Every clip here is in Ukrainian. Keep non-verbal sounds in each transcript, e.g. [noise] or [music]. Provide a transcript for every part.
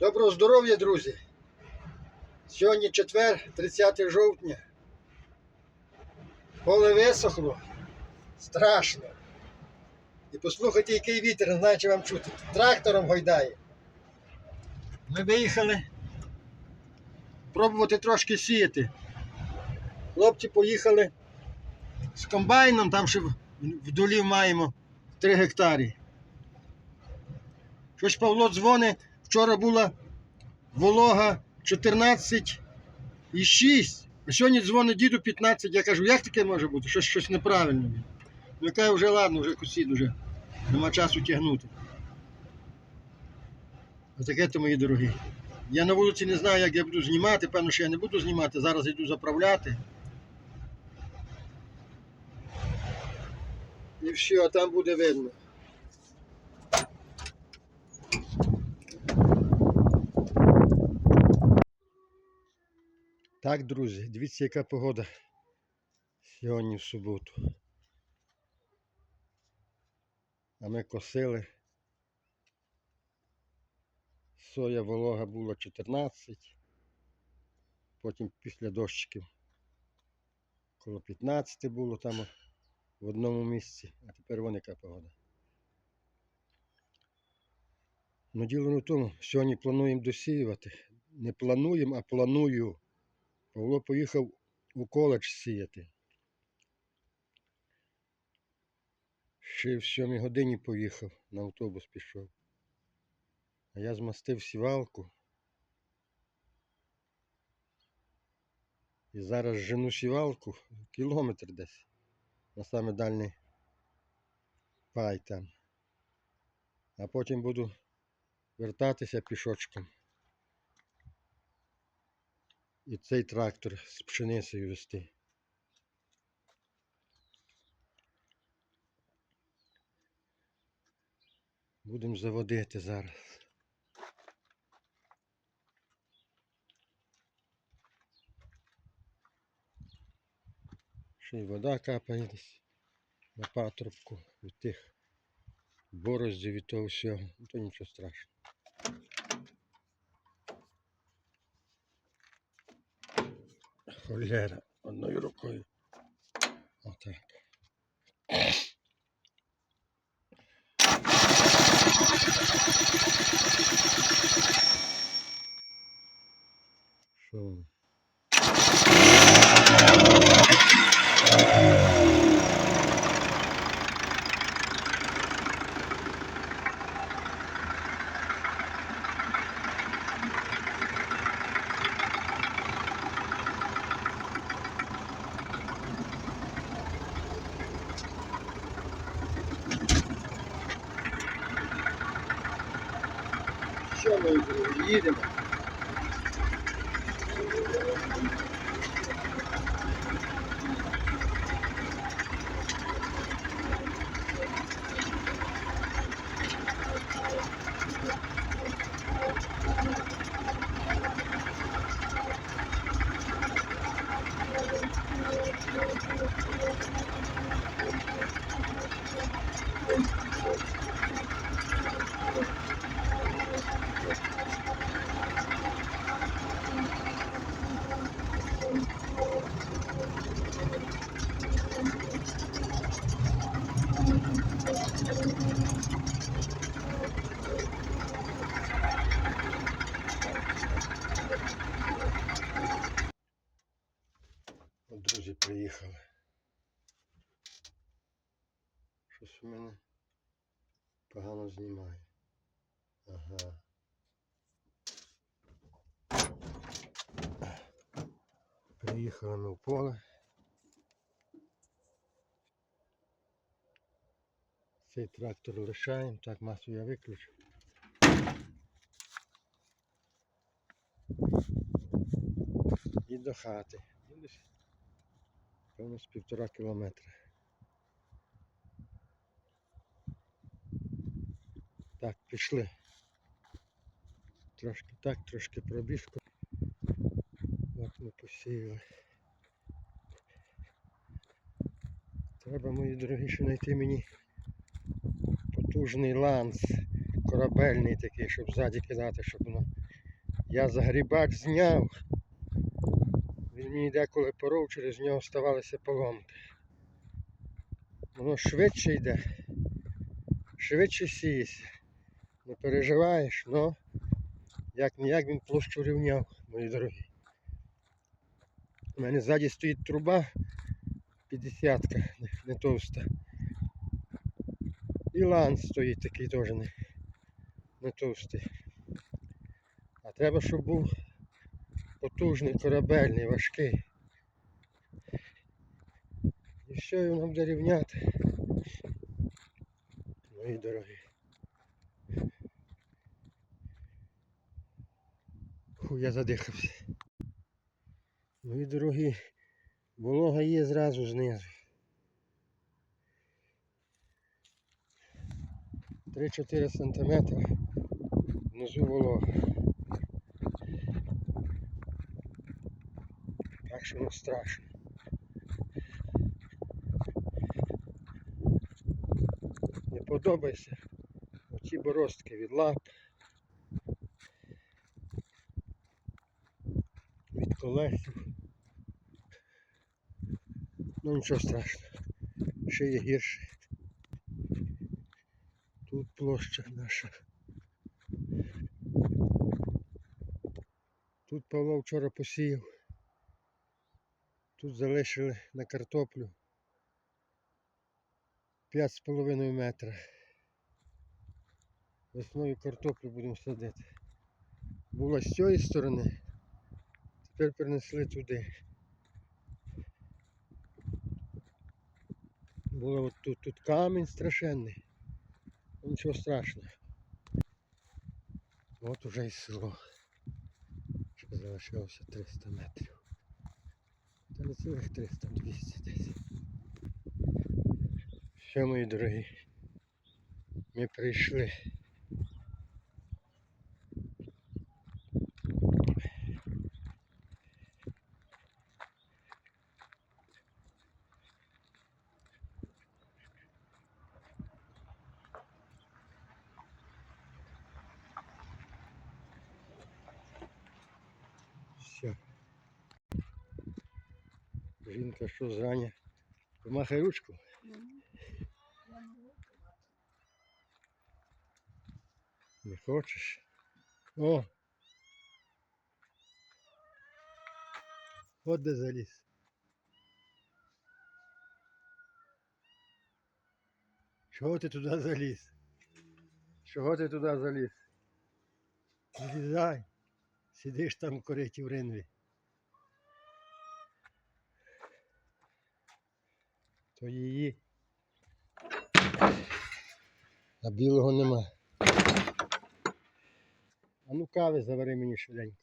Доброго здоров'я, друзі! Сьогодні четвер, 30 жовтня. Поле висохло. Страшно. І послухайте, який вітер, чи вам чути. Трактором гойдає. Ми виїхали пробувати трошки сіяти. Хлопці поїхали з комбайном, там ще в- вдолі маємо 3 гектарі. Щось Павло дзвонить, вчора була волога 14 і 6. А сьогодні дзвонить діду 15. Я кажу, як таке може бути? Щось, щось неправильно. Ну, я кажу, вже ладно, вже кусіть, вже нема часу тягнути. Отаке то мої дорогі. Я на вулиці не знаю, як я буду знімати. Певно, що я не буду знімати. Зараз йду заправляти. І все, а там буде видно. Так, друзі, дивіться, яка погода сьогодні в суботу. А ми косили. Соя волога була 14, потім після дощиків коло 15 було там в одному місці, а тепер вон яка погода. Ну діло не в тому, сьогодні плануємо досіювати. Не плануємо, а планую. Павло поїхав у коледж сіяти. Ще в сьомій годині поїхав, на автобус пішов. А я змастив сівалку. І зараз жену сівалку кілометр десь. На саме дальній пай там. А потім буду вертатися пішочком. І цей трактор з пшеницею вести. Будемо заводити зараз. Ще й вода капає десь на патрубку від тих бороздів від того всього. Ну, То нічого страшного. olhada non glielo. Ok. Show. Приїхали ми в поле. Цей трактор лишаємо, так масу я виключу. І до хати. Певно, з півтора кілометра. Так, пішли. Трошки так, трошки пробіжку. Ми посіяли. Треба, мої дорогі, ще знайти мені потужний ланц, корабельний такий, щоб ззаді кидати, щоб воно Я загрібач зняв. Він мені деколи поров, через нього ставалися поломки. Воно швидше йде, швидше сіється. Не переживаєш, но як ніяк він площу рівняв, мої дорогі. У мене ззаді стоїть труба 50 не, товста. І ланц стоїть такий теж не, не товстий. А треба, щоб був потужний, корабельний, важкий. І і воно буде рівняти. Мої дорогі. Фу, я задихався. Мої дорогі, волога є зразу знизу. 3-4 сантиметри внизу волога. Так що не страшно. Не подобається оці боростки від лап. Від колесів. Ну нічого страшного. Ще є гірше. Тут площа наша. Тут Павло вчора посіяв. Тут залишили на картоплю 5,5 метра. Весною картоплю будемо садити. Була з цієї сторони, тепер перенесли туди. Було от тут, тут камінь страшенний. Нічого страшного. От уже і село. Ще залишилося 300 метрів. Та не цілих 300, 200 десь. Все, мої дорогі. Ми прийшли. Все. Жінка що зрання? Помахай ручку. Не хочеш? О! От де заліз. Чого ти туди заліз? Чого ти туди заліз? Злізай. Сидиш там в кориті в ринві. То її. А білого нема. А ну кави завари мені швиденько.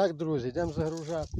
Так, друзі, йдемо загружати.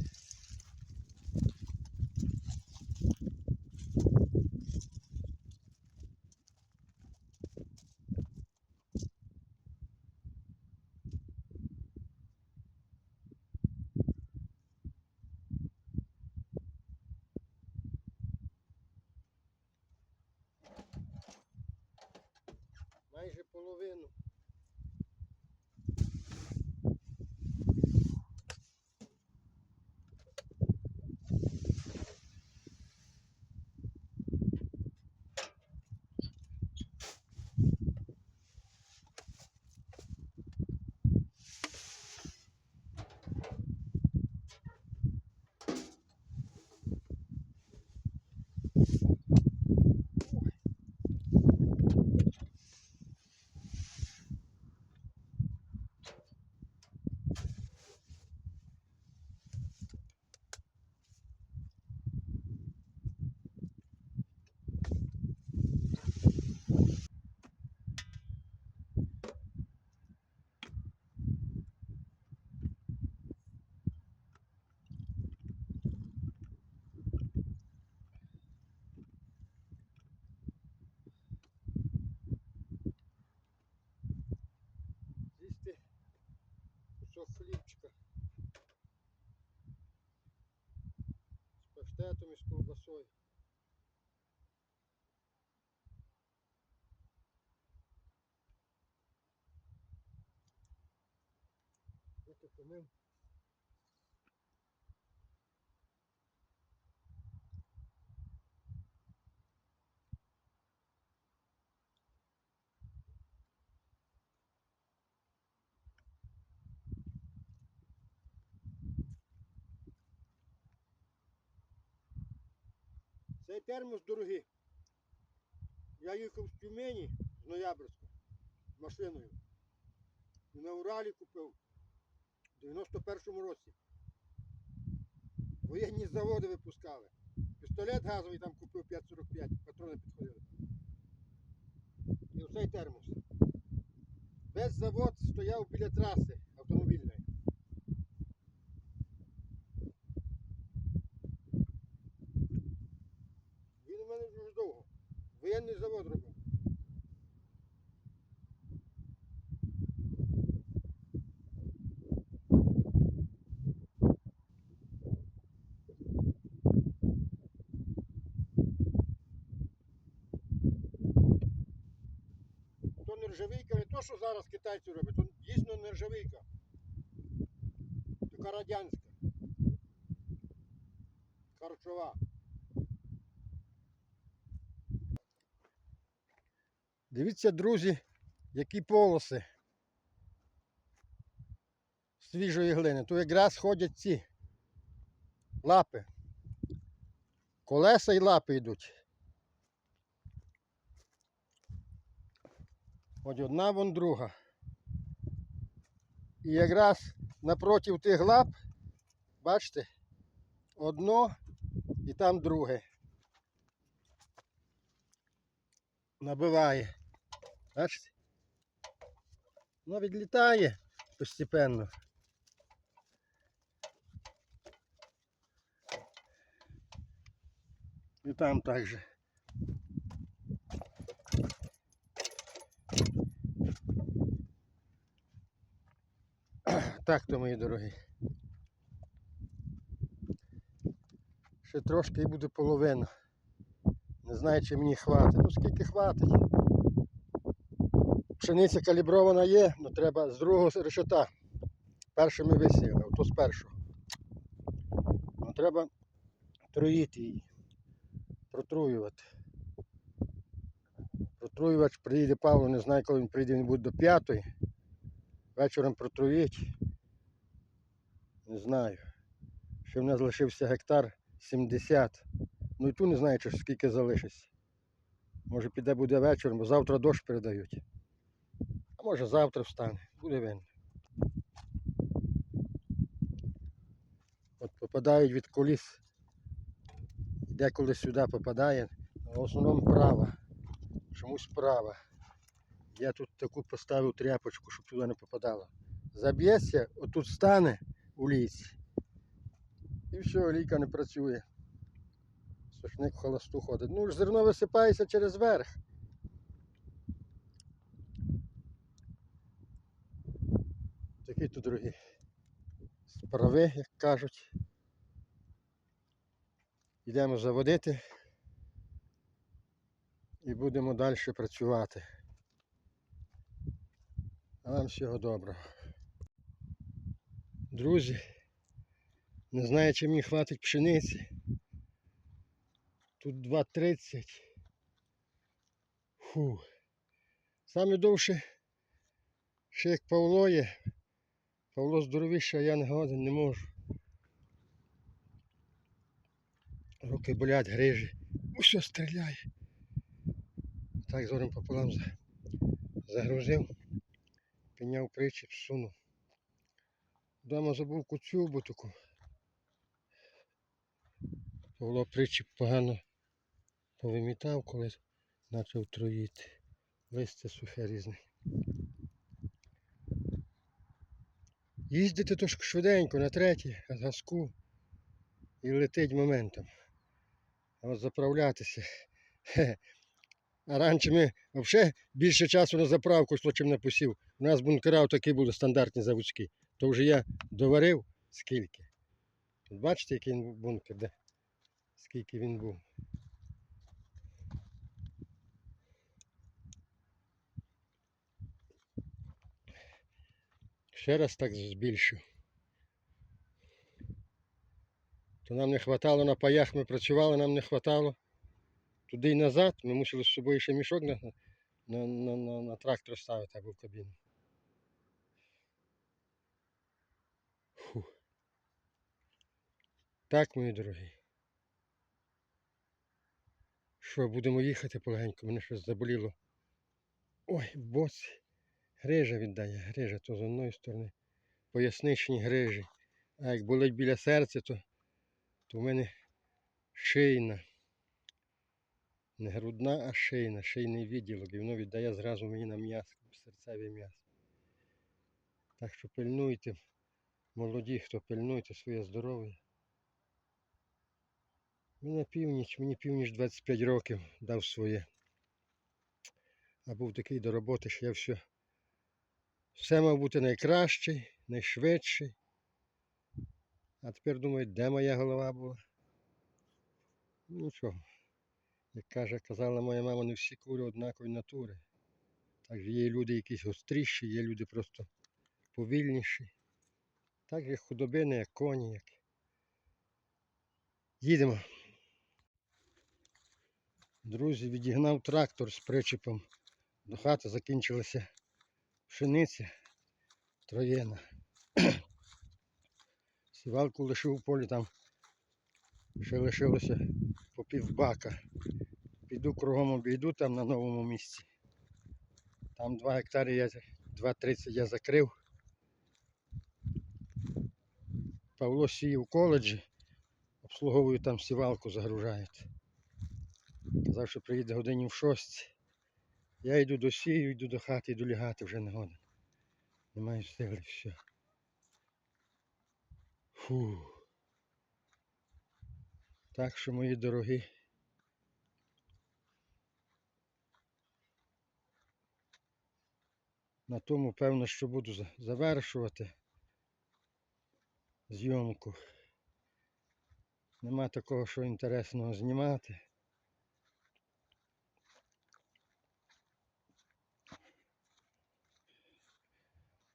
Паштетом і з ковбасою. Цей термос дорогий. Я їхав з Тюмені з Ноябрьська машиною. І на Уралі купив в 91-му році. Воєнні заводи випускали. Пістолет газовий там купив 5,45, патрони підходили. І оцей термос. Весь завод стояв біля траси автомобільної. Він у мене дуже довго. Воєнний завод робив. То нержавійка не то, що зараз китайці роблять, то дійсно нержавійка. Така радянська. Харчова. Дивіться, друзі, які полоси свіжої глини. Тут якраз ходять ці лапи. Колеса і лапи йдуть. Ось одна, вон друга. І якраз напроти тих лап, бачите, одно і там друге. Набиває. Бачите? Воно відлітає постепенно. І там так же. Так то, мої дорогі. Ще трошки і буде половина. Не знаю, чи мені хватить. Ну скільки хватить. Пшениця калібрована є, але треба з другого решета. Перше ми висіяли, то з першого. Ну, треба троїти її, протруювати. Протруювач приїде Павло, не знаю, коли він прийде, він буде до п'ятої. Вечором протруїть. Не знаю. Ще в нас залишився гектар 70. Ну і ту не знаю, скільки залишиться. Може піде буде вечором, бо завтра дощ передають. А може завтра встане, буде видно. От попадають від коліс. Деколи сюди попадає, в основному права. Чомусь права. Я тут таку поставив тряпочку, щоб туди не попадало. Заб'ється, отут стане у лісі. І все, олійка не працює. Сушник холосту ходить. Ну ж зерно висипається через верх. Такі тут дорогі справи, як кажуть. Йдемо заводити і будемо далі працювати. А вам всього доброго. Друзі, не знаю, чи мені хватить пшениці. Тут 2.30. Фу. Саме довше, ще як Павло є. Павло здоровіше, а я не годен, не можу. Руки болять, грижі. Усе стріляє. Так зором пополам загрузив, підняв причіп, сунув. Дома забув куцюбу таку. Павло причіп погано повимітав, коли почав троїти. Листя сухе різне. Їздити то швиденько на третій газку і летить моментом. А от заправлятися. А раніше ми взагалі більше часу на заправку йшло, чим на посів. У нас бункера такі були стандартні заводські. То вже я доварив скільки. Бачите, який бункер, де? Скільки він був. Ще раз так збільшив. То нам не хватало на паях, ми працювали, нам не хватало. Туди і назад. Ми мусили з собою ще мішок на, на, на, на, на трактор ставити або в кабіну. Фу. Так, мої дорогі. Що, будемо їхати полегенько, мене щось заболіло. Ой, боці. Грижа віддає, грижа, то з одної сторони. Поясничні грижі. А як болить біля серця, то, то в мене шийна. Не грудна, а шийна, шийний відділок. І воно віддає зразу мені на м'ясо, серцеве м'ясо. Так що пильнуйте, молоді, хто пильнуйте своє здоров'я. Мене північ, мені північ 25 років дав своє. А був такий до роботи, що я все, все мав бути найкращий, найшвидший. А тепер думаю, де моя голова була? Ну, Нічого. Як каже, казала моя мама, не всі кури однакові натури. Так є люди якісь гостріші, є люди просто повільніші. Так як худобини, як коні. Як... Їдемо. Друзі, відігнав трактор з причепом. До хати закінчилася пшениця троєна. [clears throat] Сівалку лишив у полі, там ще лишилося по півбака. Піду кругом обійду там на новому місці. Там 2 гектари я 2,30 я закрив. Павло сіє в коледжі, обслуговую там сівалку, загружають. Казав, що приїде годині в шостій. Я йду до сію, йду до хати, йду лягати вже не годин. Не маю сили, все. Фу. Так що, мої дорогі. На тому, певно, що буду завершувати зйомку. Нема такого, що інтересного знімати.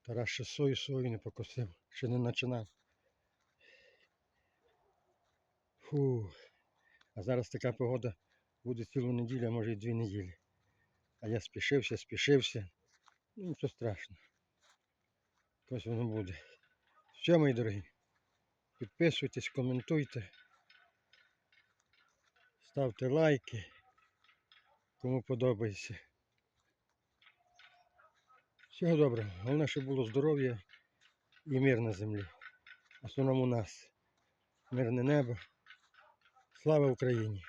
Тарас ще сою свою не покосив, ще не починав. Фу. А зараз така погода буде цілу неділю, а може й дві неділі. А я спішився, спішився. Ну нічого страшного. Якось воно буде. Все, мої дорогі. Підписуйтесь, коментуйте. Ставте лайки. Кому подобається. Всього доброго. Головне, щоб було здоров'я і мир на землі. Основному у нас. Мирне небо. Слава Україні!